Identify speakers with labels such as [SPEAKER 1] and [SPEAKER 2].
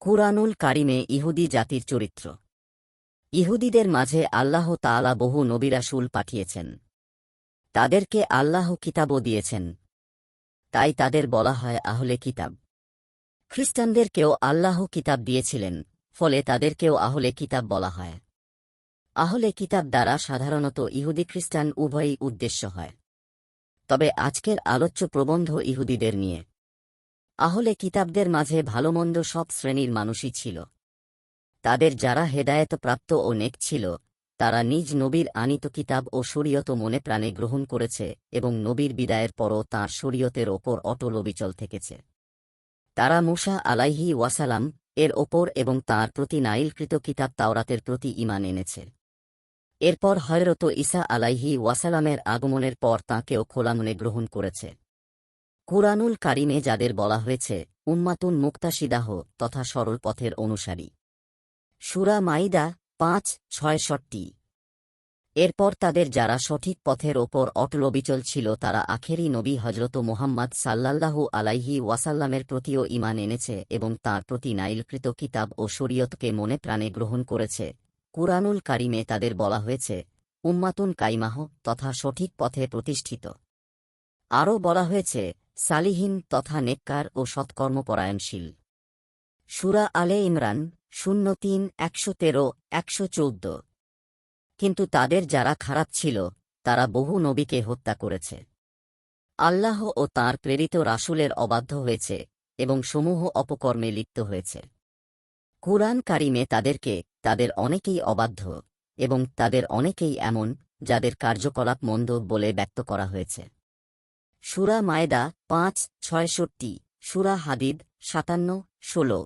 [SPEAKER 1] কুরআনুল কারিমে ইহুদি জাতির চরিত্র। ইহুদিদের মাঝে আল্লাহ তাআলা বহু নবিরাসুল পাঠিয়েছেন। তাদেরকে আল্লাহ কিতাবও দিয়েছেন। তাই তাদের বলা হয় আহলে কিতাব। খ্রিস্টানদেরকেও আল্লাহ কিতাব দিয়েছিলেন, ফলে তাদেরকেও আহলে কিতাব বলা হয়। আহলে কিতাব দ্বারা সাধারণত ইহুদি খ্রিস্টান উভয়ই উদ্দেশ্য হয়। তবে আজকের আলোচ্য প্রবন্ধ ইহুদিদের নিয়ে। আহলে কিতাবদের মাঝে ভালোমন্দ সব শ্রেণির মানুষই ছিল। তাদের যারা হেদায়েত প্রাপ্ত ও নেক ছিল, তারা নিজ নবীর আনিত কিতাব ও শরীয়ত মনে প্রাণে গ্রহণ করেছে এবং নবীর বিদায়ের পরও তাঁর শরীয়তের ওপর অটল অবিচল থেকেছে। তারা মুসা আলাইহি ওয়াসালাম এর ওপর এবং তাঁর প্রতি নাইলকৃত কিতাব তাওরাতের প্রতি ইমান এনেছে। এরপর হয়রত ঈসা আলাইহি ওয়াসালামের আগমনের পর তাঁকেও খোলামনে গ্রহণ করেছে। কুরআনুল কারিমে যাদের বলা হয়েছে, উম্মাতুন মুক্তাশিদাহ তথা সরল পথের অনুসারী। সুরা মাইদা পাঁচ ছয়ষট্টি এরপর তাদের যারা সঠিক পথের ওপর অটল অবিচল ছিল, তারা আখেরি নবী হজরত মোহাম্মদ সাল্লাল্লাহু আলাইহি ওয়াসাল্লামের প্রতিও ইমান এনেছে এবং তাঁর প্রতি নাইলকৃত কিতাব ও শরীয়তকে মনে প্রাণে গ্রহণ করেছে। কুরআনুল কারিমে তাদের বলা হয়েছে, উম্মাতুন কাইমাহ তথা সঠিক পথে প্রতিষ্ঠিত। আরও বলা হয়েছে সালিহীন তথা নেককার ও সৎকর্মপরায়ণশীল। সুরা আলে ইমরান, শূন্য তিন, একশো তেরো, একশো চৌদ্দ। কিন্তু তাদের যারা খারাপ ছিল, তারা বহু নবীকে হত্যা করেছে। আল্লাহ ও তাঁর প্রেরিত রাসুলের অবাধ্য হয়েছে এবং সমূহ অপকর্মে লিপ্ত হয়েছে। কুরআন কারিমে তাদেরকে তাদের অনেকেই অবাধ্য এবং তাদের অনেকেই এমন যাদের কার্যকলাপ মন্দ বলে ব্যক্ত করা হয়েছে। সুরা মায়দা পাঁচ ছয়ষট্টি সুরা হাবিব সাতান্ন ষোলো।